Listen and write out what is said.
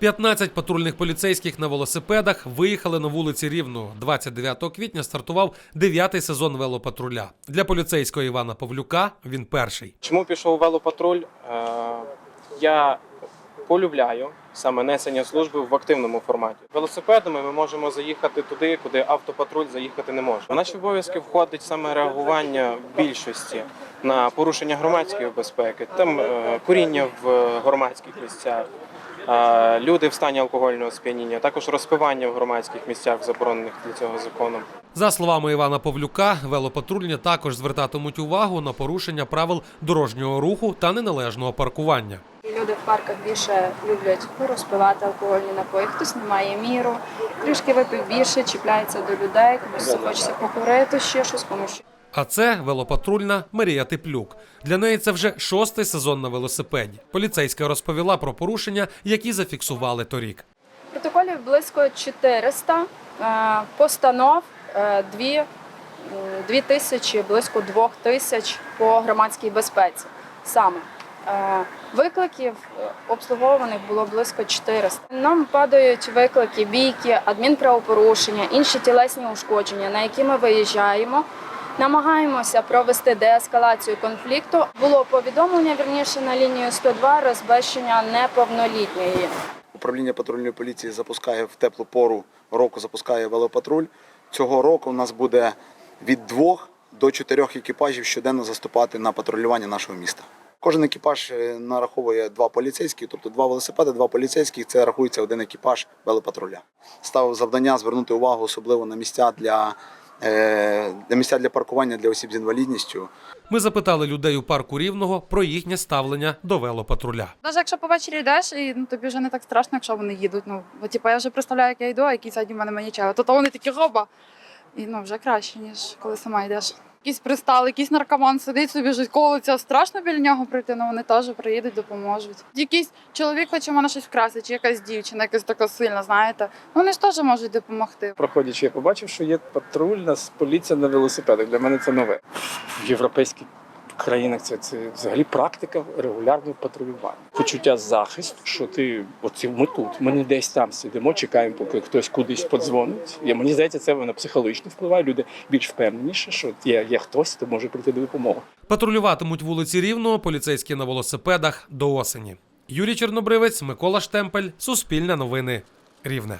15 патрульних поліцейських на велосипедах виїхали на вулиці Рівного. 29 квітня стартував дев'ятий сезон велопатруля. Для поліцейського Івана Павлюка він перший. Чому пішов велопатруль? Е, Я полюбляю саме несення служби в активному форматі. Велосипедами ми можемо заїхати туди, куди автопатруль заїхати не може. Наші обов'язки входить саме реагування більшості на порушення громадської безпеки, там е, куріння в громадських місцях. Люди в стані алкогольного сп'яніння, також розпивання в громадських місцях, заборонених для цього законом. За словами Івана Павлюка, велопатрульні також звертатимуть увагу на порушення правил дорожнього руху та неналежного паркування. Люди в парках більше люблять розпивати алкогольні напої. Хтось не має міру, трішки випив більше, чіпляється до людей, комусь хочеться покурити, ще щось комусь. А це велопатрульна Марія Теплюк. Для неї це вже шостий сезон на велосипеді. Поліцейська розповіла про порушення, які зафіксували торік. Протоколів близько 400, е, постанов е, дві, м, дві тисячі, близько двох тисяч по громадській безпеці. Саме Е, викликів е, обслуговуваних було близько 400. Нам падають виклики, бійки, адмінправопорушення, інші тілесні ушкодження, на які ми виїжджаємо. Намагаємося провести деескалацію конфлікту. Було повідомлення вірніше на лінію 102 розбещення неповнолітньої. Управління патрульної поліції запускає в теплу пору року запускає велопатруль. Цього року у нас буде від двох до чотирьох екіпажів щоденно заступати на патрулювання нашого міста. Кожен екіпаж е, нараховує два поліцейські, тобто два велосипеди, два поліцейських. Це рахується один екіпаж велопатруля. Ставив завдання звернути увагу особливо на місця для, місця для паркування для осіб з інвалідністю. Ми запитали людей у парку Рівного про їхнє ставлення до велопатруля. Навіть якщо по вечері йдеш, і ну, тобі вже не так страшно, якщо вони їдуть. Ну, бо типу, я вже представляю, як я йду, а які сьогодні в мене манічали. То, то вони такі роба. І ну, вже краще, ніж коли сама йдеш. Якийсь пристали, якийсь наркоман сидить собі, щось колиться, страшно біля нього прийти, але вони теж приїдуть, допоможуть. Якийсь чоловік хоче мене щось вкрасти, чи якась дівчина, якась така сильна, знаєте. Ну, вони ж теж можуть допомогти. Проходячи, я побачив, що є патрульна поліція на велосипедах. Для мене це нове. В європейських країнах це, це взагалі практика регулярного патрулювання. Почуття захисту, що ти оці ми тут, ми не десь там сидимо, чекаємо, поки хтось кудись подзвонить. І мені здається, це на психологічно впливає. Люди більш впевненіше, що є, є хтось, хто може прийти до допомоги. Патрулюватимуть вулиці Рівного поліцейські на велосипедах до осені. Юрій Чорнобривець, Микола Штемпель, Суспільне новини, Рівне.